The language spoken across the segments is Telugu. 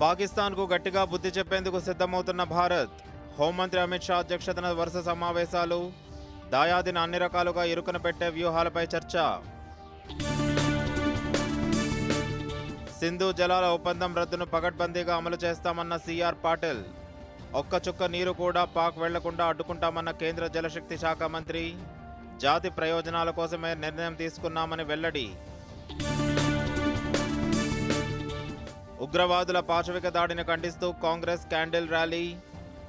పాకిస్తాన్కు గట్టిగా బుద్ధి చెప్పేందుకు సిద్ధమవుతున్న భారత్ హోంమంత్రి అమిత్ షా అధ్యక్షతన వరుస సమావేశాలు దాయాదిన అన్ని రకాలుగా ఇరుకున పెట్టే వ్యూహాలపై చర్చ. సింధు జలాల ఒప్పందం రద్దును పగడ్బందీగా అమలు చేస్తామన్న సిఆర్ పాటిల్. ఒక్క చుక్క నీరు కూడా పాక్ వెళ్ళకుండా అడ్డుకుంటామన్న కేంద్ర జలశక్తి శాఖ మంత్రి. జాతి ప్రయోజనాల కోసమే నిర్ణయం తీసుకున్నామని వెల్లడి. ఉగ్రవాదుల పాశవిక దాడిని ఖండిస్తూ కాంగ్రెస్ క్యాండిల్ ర్యాలీ.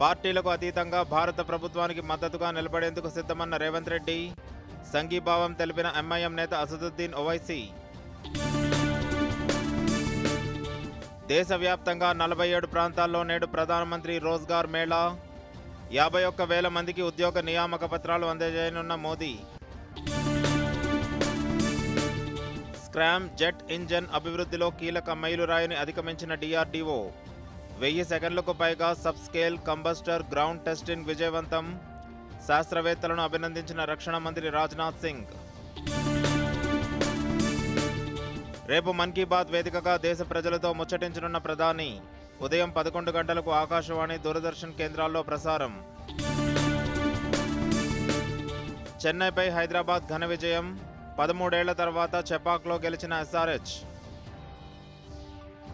పార్టీలకు అతీతంగా భారత ప్రభుత్వానికి మద్దతుగా నిలబడేందుకు సిద్ధమన్న రేవంత్ రెడ్డి. సంఘీభావం తెలిపిన ఎంఐఎం నేత అసదుద్దీన్ ఓవైసీ. దేశవ్యాప్తంగా నలభై ఏడు ప్రాంతాల్లో నేడు ప్రధానమంత్రి రోజ్గార్ మేళా. యాభై ఒక్క వేల మందికి ఉద్యోగ నియామక పత్రాలు అందజేయనున్న మోదీ. స్క్రామ్ జెట్ ఇంజన్ అభివృద్ధిలో కీలక మైలురాయిని అధిగమించిన డిఆర్డీఓ. వెయ్యి సెకండ్లకు పైగా sub scale combustor ground testing విజయవంతం. శాస్త్రవేత్తలను అభినందించిన రక్షణ మంత్రి రాజ్నాథ్ సింగ్. రేపు మన్ కీ బాత్ వేదికగా దేశ ప్రజలతో ముచ్చటించనున్న ప్రధాని. ఉదయం పదకొండు గంటలకు ఆకాశవాణి దూరదర్శన్ కేంద్రాల్లో ప్రసారం. చెన్నైపై హైదరాబాద్ ఘన విజయం. పదమూడేళ్ళ తర్వాత చెపాక్లో గెలిచిన ఎస్ఆర్హెచ్.